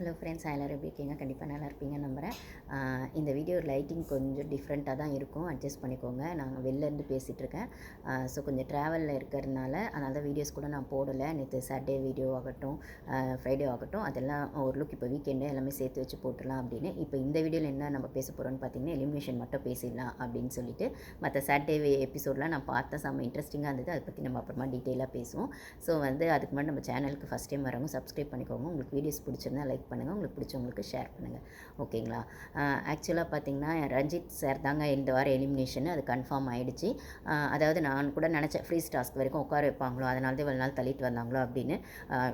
Hello friends எல்லோரும் எப்படி இருக்கீங்க? கண்டிப்பாக நல்லா இருப்பீங்க நம்புகிறேன் இந்த வீடியோ லைட்டிங் கொஞ்சம் டிஃப்ரெண்ட்டாக தான் இருக்கும். அட்ஜஸ்ட் பண்ணிக்கோங்க. நாங்கள் வெளிலேருந்து பேசிகிட்டு இருக்கேன். ஸோ கொஞ்சம் ட்ராவலில் இருக்கிறதுனால அதனால தான் வீடியோஸ் கூட நான் போடலை. நேற்று சாட்டர்டே வீடியோ ஆகட்டும் ஃப்ரைடே ஆகட்டும் அதெல்லாம் ஒரு லுக் இப்போ வீக்கெண்டு எல்லாமே சேர்த்து வச்சு போட்டுடலாம் அப்படின்னு. இப்போ இந்த வீடியோவில் என்ன நம்ம பேச போகிறோம்னு பார்த்தீங்கன்னா எலிமினேஷன் மட்டும் பேசிடலாம் அப்படின்னு சொல்லிட்டு மற்ற சாட்டர்டே எபிசோட்லாம் நான் பார்த்தேன் செம்ம இன்ட்ரெஸ்டிங்காக இருந்தது. அதை பற்றி நம்ம அப்புறமா டீட்டெயிலாக பேசுவோம். ஸோ வந்து அதுக்கு முன்னாடி நம்ம சேனலுக்கு ஃபஸ்ட் டைம் வரவங்க சப்ஸ்கிரைப் பண்ணிக்கோங்க. உங்களுக்கு வீடியோஸ் பிடிச்சிருந்தா லைக் பண்ணுங்கள் உங்களுக்கு பிடிச்சவங்களுக்கு ஷேர் பண்ணுங்கள் ஓகேங்களா ஆக்சுவலாக பார்த்தீங்கன்னா ரஞ்சித் சார் தாங்க இந்த வாரம் எலிமினேஷன் அது கன்ஃபார்ம் ஆகிடுச்சு அதாவது நான் கூட நினச்சேன் ஃப்ரீ டாஸ்க் வரைக்கும் உட்கார வைப்பாங்களோ அதனால தான் இவ்வளோ நாள் தள்ளிட்டு வந்தாங்களோ அப்படின்னு.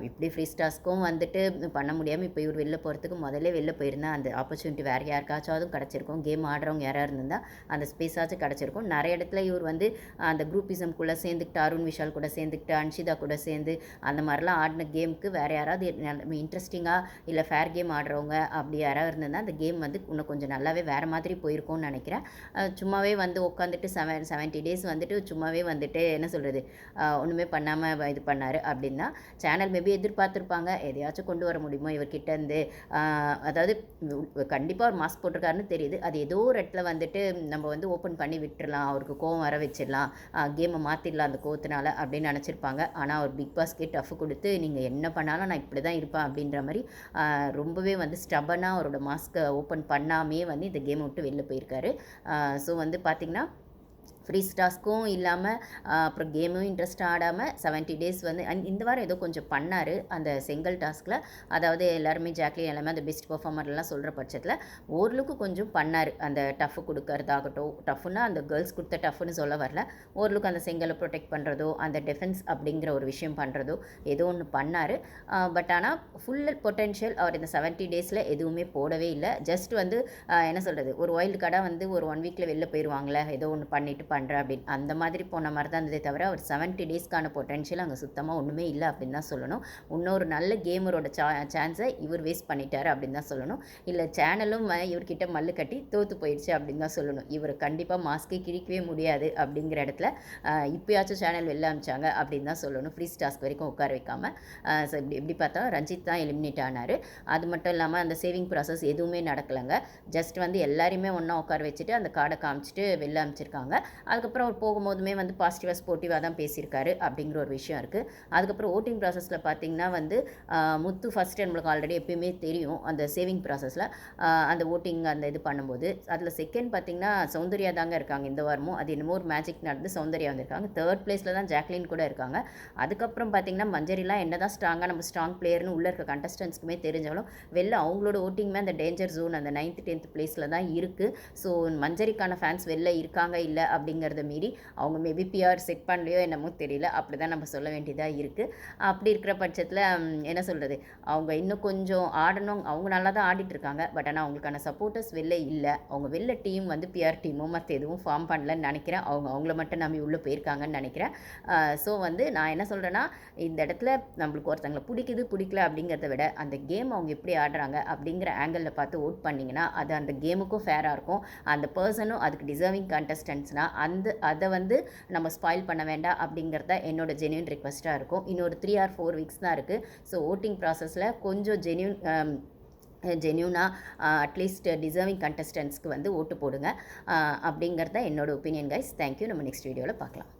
இப்படி ஃப்ரீ டாஸ்க்கும் வந்துட்டு பண்ண முடியாமல் இப்போ இவர் வெளில போகிறதுக்கு முதல்ல வெளில போயிருந்தா அந்த ஆப்பர்ச்சுனிட்டி வேறு யாருக்காச்சும் கிடச்சிருக்கும். கேம் ஆடுறவங்க யாராக இருந்தால் அந்த ஸ்பேஸாச்சும் கிடச்சிருக்கும். நிறைய இடத்துல இவர் வந்து அந்த குரூப்பிசம்குள்ளே சேர்ந்துக்கிட்டு அருண் விஷால் கூட சேர்ந்துக்கிட்டு அன்ஷிதா கூட சேர்ந்து அந்த மாதிரிலாம் ஆடின கேமுக்கு வேறு யாராவது இன்ட்ரெஸ்டிங்காக இல்லை ஃபேர் கேம் ஆடுறவங்க அப்படி யாராவது இருந்திருந்தால் அந்த கேம் வந்து இன்னும் கொஞ்சம் நல்லாவே வேறு மாதிரி போயிருக்கும்னு நினைக்கிறேன். சும்மாவே வந்து உட்காந்துட்டு செவன் செவன்ட்டி டேஸ் வந்துட்டு சும்மாவே வந்துட்டு என்ன சொல்கிறது ஒன்றுமே பண்ணாமல் இது பண்ணார் அப்படின்னா சேனல் மேபி எதிர்பார்த்துருப்பாங்க. எதையாச்சும் கொண்டு வர முடியுமோ இவர்கிட்ட இருந்து. அதாவது கண்டிப்பாக ஒரு மாஸ்க் போட்டிருக்காருன்னு தெரியுது. அது ஏதோ ஒரு இடத்துல வந்துட்டு நம்ம வந்து ஓப்பன் பண்ணி விட்டுறலாம். அவருக்கு கோவம் வர வச்சிடலாம். கேமை மாற்றிடலாம் அந்த கோவத்தினால அப்படின்னு நினச்சிருப்பாங்க. ஆனால் அவர் பிக் பாஸ்க்கே டஃப் கொடுத்து நீங்கள் என்ன பண்ணாலும் நான் இப்படி தான் இருப்பேன் அப்படின்ற மாதிரி ரொம்பவே வந்து ஸ்டபனாக அவரோட மாஸ்க்கை ஓப்பன் பண்ணாமே வந்து இந்த கேமை விட்டு வெளில போயிருக்காரு. ஸோ வந்து பார்த்திங்கன்னா ஃப்ரீ டாஸ்க்கும் இல்லாமல் அப்புறம் கேமும் இன்ட்ரெஸ்ட் ஆடாமல் செவன்ட்டி டேஸ் வந்து அண்ட் இந்த வாரம் ஏதோ கொஞ்சம் பண்ணார் அந்த செங்கல் டாஸ்கில் அதாவது எல்லாருமே ஜாக்லின் எல்லாமே அந்த பெஸ்ட் பர்ஃபார்மர்லாம் சொல்கிற பட்சத்தில் ஓரளவுக்கு கொஞ்சம் பண்ணார். அந்த டஃப் கொடுக்கறதாகட்டும் டஃப்னா அந்த கேர்ள்ஸ் கொடுத்த டஃப்னு சொல்ல வரல. ஓரளவுக்கு அந்த செங்கலை ப்ரொடெக்ட் பண்ணுறதோ அந்த டிஃபென்ஸ் அப்படிங்கிற ஒரு விஷயம் பண்ணுறதோ ஏதோ ஒன்று பண்ணார். பட் ஆனால் ஃபுல் பொட்டென்ஷியல் அவர் இந்த செவன்ட்டி டேஸில் எதுவுமே போடவே இல்லை. ஜஸ்ட் வந்து என்ன சொல்கிறது ஒரு ஒயில்டு கார்டாக வந்து ஒரு ஒன் வீக்கில் வெளில போயிடுவாங்களே ஏதோ ஒன்று பண்ணிவிட்டு பண்ணுறேன் அப்படின்னு. அந்த மாதிரி போன மாதிரி தான் இருந்ததே தவிர அவர் செவன்ட்டி டேஸ்க்கான பொட்டென்ஷியல் அங்கே சுத்தமாக ஒன்றுமே இல்லை அப்படின்னு தான் சொல்லணும். இன்னொரு நல்ல கேமரோட சா சான்ஸை இவர் வேஸ்ட் பண்ணிட்டார் அப்படின்னு தான் சொல்லணும். இல்லை சேனலும் இவர்கிட்ட மல்லு கட்டி தோற்று போயிடுச்சு அப்படின்னு தான் சொல்லணும். இவர் கண்டிப்பாக மாஸ்க்கே கிழிக்கவே முடியாது அப்படிங்கிற இடத்துல இப்போயாச்சும் சேனல் வெளில அமிச்சாங்க அப்படின்னு தான் சொல்லணும். ஃப்ரீ டாஸ்க் வரைக்கும் உட்கார வைக்காமல் இப்படி எப்படி பார்த்தா ரஞ்சித் தான் எலிமினேட் ஆனார். அது மட்டும் இல்லாமல் அந்த சேவிங் ப்ராசஸ் எதுவுமே நடக்கலைங்க. ஜஸ்ட் வந்து எல்லாரையுமே ஒன்றா உட்கார வச்சுட்டு அந்த கார்டை காமிச்சிட்டு வெளில அமிச்சிருக்காங்க. அதுக்கப்புறம் அவர் போகும்போதுமே வந்து பாசிட்டிவாக ஸ்போர்ட்டிவாக தான் பேசியிருக்காரு அப்படிங்கிற ஒரு விஷயம் இருக்குது அதுக்கப்புறம் ஓட்டிங் ப்ராசஸில் பார்த்தீங்கன்னா வந்து முத்து ஃபஸ்ட்டு நம்மளுக்கு ஆல்ரெடி எப்பயுமே தெரியும். அந்த சேவிங் ப்ராசஸில் அந்த ஓட்டிங் அந்த இது பண்ணும்போது. அதில் செகண்ட் பார்த்தீங்கன்னா சௌந்தர்யா தாங்க இருக்காங்க இந்த வாரமும். அது என்னமோ ஒரு மேஜிக் நடந்து சௌந்தர்யா வந்திருக்காங்க. தேர்ட் பிளேஸில் தான் ஜாக்லின் கூட இருக்காங்க. அதுக்கப்புறம் பார்த்தீங்கன்னா மஞ்சரிலாம் என்ன தான் ஸ்ட்ராங்காக நம்ம ஸ்ட்ராங் பிளேயர்னு உள்ளே இருக்க கண்டஸ்டன்ஸ்க்குமே தெரிஞ்சாலும் வெளில அவங்களோட ஓட்டிங்குமே அந்த டேஞ்சர் ஜோன் அந்த நைன்த் டென்த் பிளேஸில் தான் இருக்குது ஸோ மஞ்சரிக்கான ஃபேன்ஸ் வெளில இருக்காங்க இல்லை அப்படிங்கிறத மீறி அவங்க மேபி பிஆர் செட் பண்ணலையோ என்னமோ தெரியல. அப்படி தான் நம்ம சொல்ல வேண்டியதாக இருக்குது அப்படி இருக்கிற பட்சத்தில் என்ன சொல்கிறது அவங்க இன்னும் கொஞ்சம் ஆடணும். அவங்க நல்லா தான் ஆடிட்டு இருக்காங்க. பட் ஆனால் அவங்களுக்கான சப்போர்ட்டர்ஸ் வெளில இல்லை. அவங்க வெளில டீம் வந்து பிஆர் டீமும் மற்ற எதுவும் ஃபார்ம் பண்ணலன்னு நினைக்கிறேன். அவங்க அவங்கள மட்டும் நம்பி உள்ளே போயிருக்காங்கன்னு நினைக்கிறேன். ஸோ வந்து நான் என்ன சொல்கிறேன்னா இந்த இடத்துல நம்மளுக்கு ஒருத்தங்களை பிடிக்குது பிடிக்கல அப்படிங்கிறத விட அந்த கேம் அவங்க எப்படி ஆடுறாங்க அப்படிங்கிற ஆங்கிளில் பார்த்து ஓட் பண்ணிங்கன்னா அது அந்த கேமுக்கும் ஃபேராக இருக்கும். அந்த பர்சனும் அதுக்கு டிசர்விங் கண்டஸ்டன்ஸ்னால் அந்த அதை வந்து நம்ம ஸ்பாயில் பண்ண வேண்டாம் அப்படிங்கிறத என்னோட ஜென்யூன் ரிக்வஸ்ட்டாக இருக்கும். இன்னொரு த்ரீ ஆர் ஃபோர் வீக்ஸ் தான் இருக்குது ஸோ ஓட்டிங் ப்ராசஸில் கொஞ்சம் ஜென்யூன் ஜென்யூனாக அட்லீஸ்ட் டிசர்விங் கண்டஸ்டன்ஸ்க்கு வந்து ஓட்டு போடுங்க. Uh, அப்படிங்கிறத என்னோடய ஒப்பீனியன் கைஸ் தேங்க்யூ நம்ம நெக்ஸ்ட் வீடியோவில் பார்க்கலாம்.